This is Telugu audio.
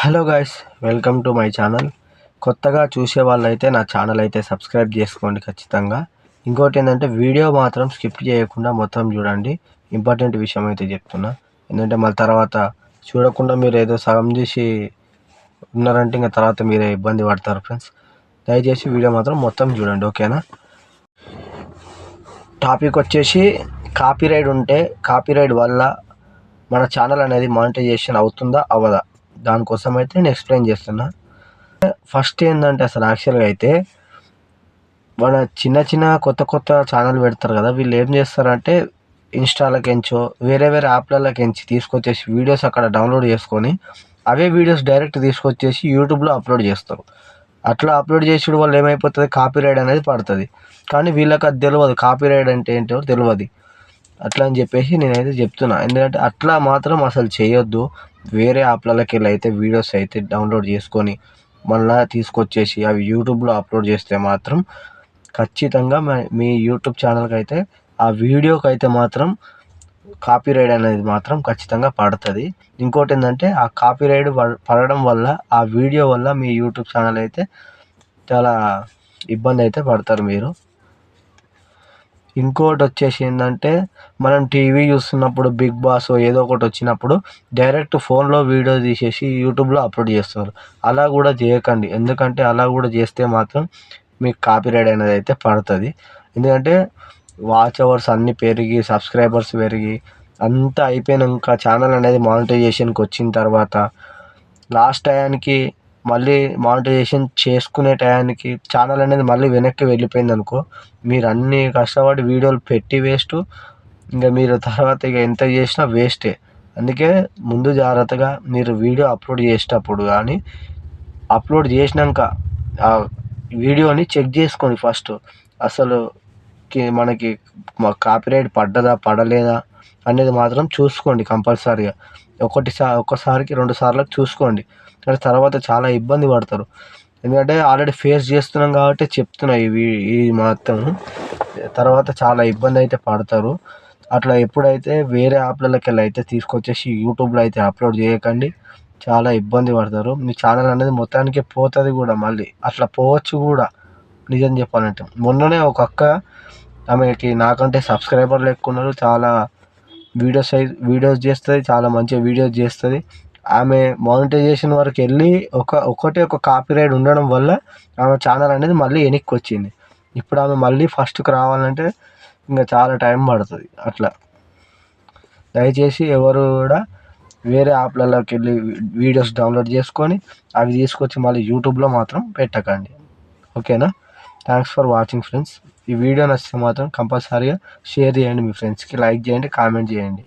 Hello guys welcome to my channel. కొత్తగా చూసే వాళ్ళైతే నా ఛానల్ అయితే సబ్స్క్రైబ్ చేసుకోండి ఖచ్చితంగా. ఇంకోటి ఏంటంటే వీడియో మాత్రం స్కిప్ చేయకుండా మొత్తం చూడండి. ఇంపార్టెంట్ విషయం అయితే చెప్తున్నా. ఎందుకంటే మళ్ళీ తర్వాత చూడకుండా మీరు ఏదో సగం చేసి ఉన్నారంటే ఇంకా తర్వాత మీరే ఇబ్బంది పడతారు ఫ్రెండ్స్ దయచేసి వీడియో మాత్రం మొత్తం చూడండి ఓకేనా? టాపిక్ వచ్చేసి కాపీరైడ్ ఉంటే కాపీరైడ్ వల్ల మన ఛానల్ అనేది మానిటైజేషన్ అవుతుందా? అవ్వదా? దానికోసం అయితే నేను ఎక్స్ప్లెయిన్ చేస్తున్నా. ఫస్ట్ ఏంటంటే అసలు యాక్చువల్గా అయితే మన చిన్న చిన్న కొత్త కొత్త ఛానల్ పెడతారు కదా వీళ్ళు ఏం చేస్తారంటే ఇన్స్టాలకెంచో వేరే వేరే యాప్లలోకించి తీసుకొచ్చేసి వీడియోస్ అక్కడ డౌన్లోడ్ చేసుకొని అవే వీడియోస్ డైరెక్ట్ తీసుకొచ్చేసి యూట్యూబ్లో అప్లోడ్ చేస్తారు. అట్లా అప్లోడ్ చేసేడు వల్ల ఏమైపోతుంది? కాపీరైట్ అనేది పడుతుంది. కానీ వీళ్ళకి అది తెలియదు కాపీరైట్ అంటే ఏంటో తెలియదు అట్లా అని చెప్పేసి నేనైతే చెప్తున్నా. ఎందుకంటే అట్లా మాత్రం అసలు చేయొద్దు. వేరే యాప్లలోకి వెళ్ళి అయితే వీడియోస్ అయితే డౌన్లోడ్ చేసుకొని మళ్ళీ తీసుకొచ్చేసి అవి యూట్యూబ్లో అప్లోడ్ చేస్తే మాత్రం ఖచ్చితంగా మీ యూట్యూబ్ ఛానల్కి అయితే ఆ వీడియోకి అయితే మాత్రం కాపీరైట్ అనేది మాత్రం ఖచ్చితంగా పడుతుంది. ఇంకోటి ఏంటంటే ఆ కాపీరైట్ పడడం వల్ల ఆ వీడియో వల్ల మీ యూట్యూబ్ ఛానల్ అయితే చాలా ఇబ్బంది అయితే పడతారు మీరు. ఇంకోటి వచ్చేసి ఏంటంటే మనం టీవీ చూస్తున్నప్పుడు బిగ్ బాస్ ఏదో ఒకటి వచ్చినప్పుడు డైరెక్ట్ ఫోన్లో వీడియో తీసేసి యూట్యూబ్లో అప్లోడ్ చేస్తారు. అలా కూడా చేయకండి. ఎందుకంటే అలా కూడా చేస్తే మాత్రం మీకు కాపీరైట్ అనేది అయితే పడుతుంది. ఎందుకంటే వాచ్ అవర్స్ అన్నీ పెరిగి సబ్స్క్రైబర్స్ పెరిగి అంతా అయిపోయినాక ఛానల్ అనేది మానిటైజేషన్కి వచ్చిన తర్వాత లాస్ట్ టయానికి మళ్ళీ మానిటైజేషన్ చేసుకునే టయానికి ఛానల్ అనేది మళ్ళీ వెనక్కి వెళ్ళిపోయింది అనుకో మీరు అన్ని కష్టపడి వీడియోలు పెట్టి వేస్ట్ ఇంకా మీరు తర్వాత ఇక ఎంత చేసినా వేస్టే అందుకే ముందు జాగ్రత్తగా మీరు వీడియో అప్లోడ్ చేసేటప్పుడు కానీ అప్లోడ్ చేసినాక ఆ వీడియోని చెక్ చేసుకోండి ఫస్ట్ అసలు మనకి కాపీరైట్ పడ్డదా పడలేదా అనేది మాత్రం చూసుకోండి కంపల్సరీగా. సా ఒక్కసారికి రెండు సార్లకు చూసుకోండి. కానీ తర్వాత చాలా ఇబ్బంది పడతారు. ఎందుకంటే ఆల్రెడీ ఫేస్ చేస్తున్నాం కాబట్టి చెప్తున్నా ఇవి ఇవి మాత్రం. తర్వాత చాలా ఇబ్బంది అయితే పడతారు. అట్లా ఎప్పుడైతే వేరే యాప్లలోకి అయితే తీసుకొచ్చేసి యూట్యూబ్లో అయితే అప్లోడ్ చేయకండి. చాలా ఇబ్బంది పడతారు. మీ ఛానల్ అనేది మొత్తానికి పోతుంది కూడా మళ్ళీ. అట్లా పోవచ్చు కూడా. నిజం చెప్పాలంటే. మొన్ననే ఒక అక్క ఆమెకి నాకంటే సబ్స్క్రైబర్లు ఎక్కువ ఉన్నారు. చాలా వీడియోస్ వీడియోస్ చేస్తుంది చాలా మంచిగా వీడియోస్ చేస్తుంది. ఆమె మానిటైజేషన్ వరకు వెళ్ళి ఒక ఒకటే ఒక కాపీరైట్ ఉండడం వల్ల ఆమె ఛానల్ అనేది మళ్ళీ వెనక్కి వచ్చింది ఇప్పుడు ఆమె మళ్ళీ ఫస్ట్కి రావాలంటే ఇంకా చాలా టైం పడుతుంది అట్లా. దయచేసి ఎవరు కూడా వేరే యాప్లలోకి వెళ్ళి వీడియోస్ డౌన్లోడ్ చేసుకొని అవి తీసుకొచ్చి మళ్ళీ యూట్యూబ్లో మాత్రం పెట్టకండి. ఓకేనా థ్యాంక్స్ ఫర్ వాచింగ్ ఫ్రెండ్స్ ఈ వీడియో నచ్చితే మాత్రం కంపల్సరీగా షేర్ చేయండి మీ ఫ్రెండ్స్కి లైక్ చేయండి కామెంట్ చేయండి.